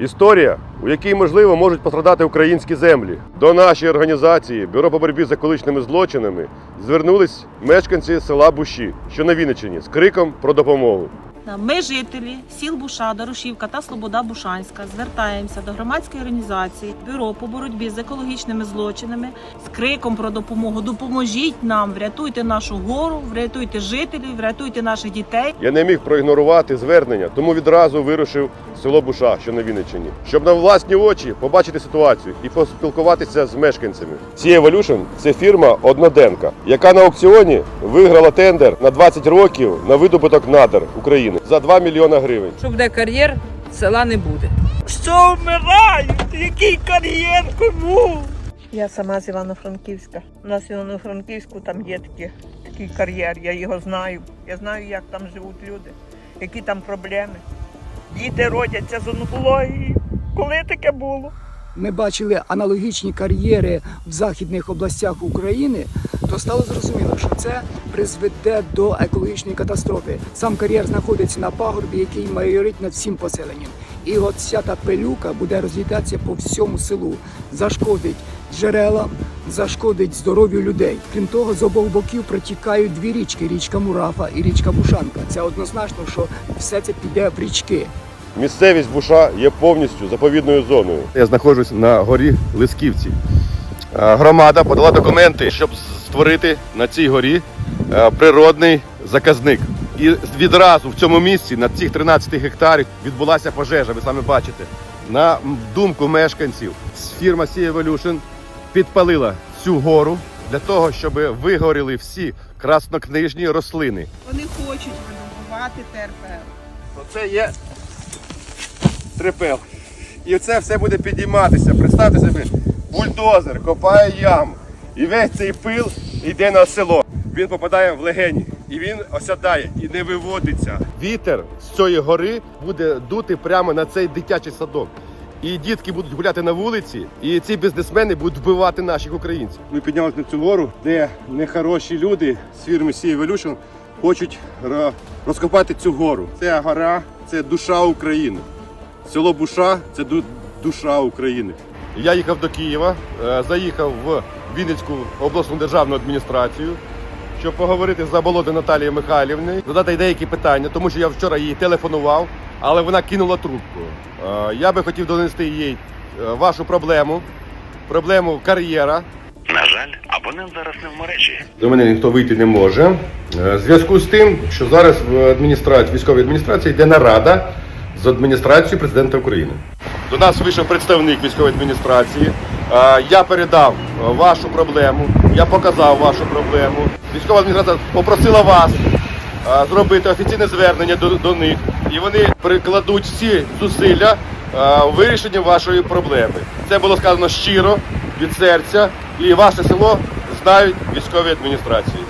Історія, у якій можливо можуть пострадати українські землі. До нашої організації Бюро по боротьбі з екологічними злочинами звернулись мешканці села Буші, що на Вінниччині, з криком про допомогу. Ми, жителі сіл Буша, Дорошівка та Слобода Бушанська, звертаємося до громадської організації Бюро по боротьбі з екологічними злочинами з криком про допомогу. Допоможіть нам, врятуйте нашу гору, врятуйте жителів, врятуйте наших дітей. Я не міг проігнорувати звернення, тому відразу вирушив село Буша, що на Вінниччині, щоб на власні очі побачити ситуацію і поспілкуватися з мешканцями. Sea Evolution – це фірма одноденка, яка на аукціоні виграла тендер на 20 років на видобуток надр України за 2 мільйона гривень. Що буде кар'єр, села не буде. Що вмирають? Який кар'єр кому? Я сама з Івано-Франківська. У нас в Івано-Франківську там є такі, такий кар'єр, я його знаю. Я знаю, як там живуть люди, які там проблеми. Діти родяться з онкології. Коли таке було? ми бачили аналогічні кар'єри в західних областях України, то стало зрозуміло, що це призведе до екологічної катастрофи. Сам кар'єр знаходиться на пагорбі, який майорить над всім поселенням. І от вся та пилюка буде розлітатися по всьому селу, зашкодить джерелам, зашкодить здоров'ю людей. Крім того, з обох боків протікають дві річки: річка Мурафа і річка Бушанка. Це однозначно, що все це піде в річки. Місцевість Буша є повністю заповідною зоною. Я знаходжусь на горі Лисківці. Е, Громада подала документи, щоб створити на цій горі е, природний заказник. І відразу в цьому місці на цих 13 гектарів відбулася пожежа. Ви самі бачите. На думку мешканців, фірма Sea Evolution підпалила цю гору для того, щоб вигоріли всі краснокнижні рослини. Вони хочуть видобувати ТРПЛ. Оце є трипел. І це все буде підійматися. Представте собі, бульдозер копає яму. І весь цей пил йде на село. Він попадає в легені. І він осядає і не виводиться. Вітер з цієї гори буде дути прямо на цей дитячий садок. І дітки будуть гуляти на вулиці, і ці бізнесмени будуть вбивати наших українців. Ми піднялися на цю гору, де нехороші люди з фірми Sea Evolution хочуть розкопати цю гору. Ця гора це душа України. Село Буша це душа України. Я їхав до Києва, е, заїхав в Вінницьку обласну державну адміністрацію, щоб поговорити з Заболоти Наталією Михайлівною, задати деякі питання, тому що я вчора їй телефонував, але вона кинула трубку. Е, Я би хотів донести їй е, вашу проблему, проблему кар'єра, На жаль, абонент зараз не в мережі. до мене ніхто вийти не може. В зв'язку з тим, що зараз в адміністрації, військовій адміністрації йде нарада з адміністрацією президента України. До нас вийшов представник військової адміністрації. Е, Я передав е, вашу проблему, я показав вашу проблему. Військова адміністрація попросила вас е, зробити офіційне звернення до, до них, і вони прикладуть всі зусилля у вирішенні вашої проблеми. Це було сказано щиро від серця, і ваше село знають військові адміністрації.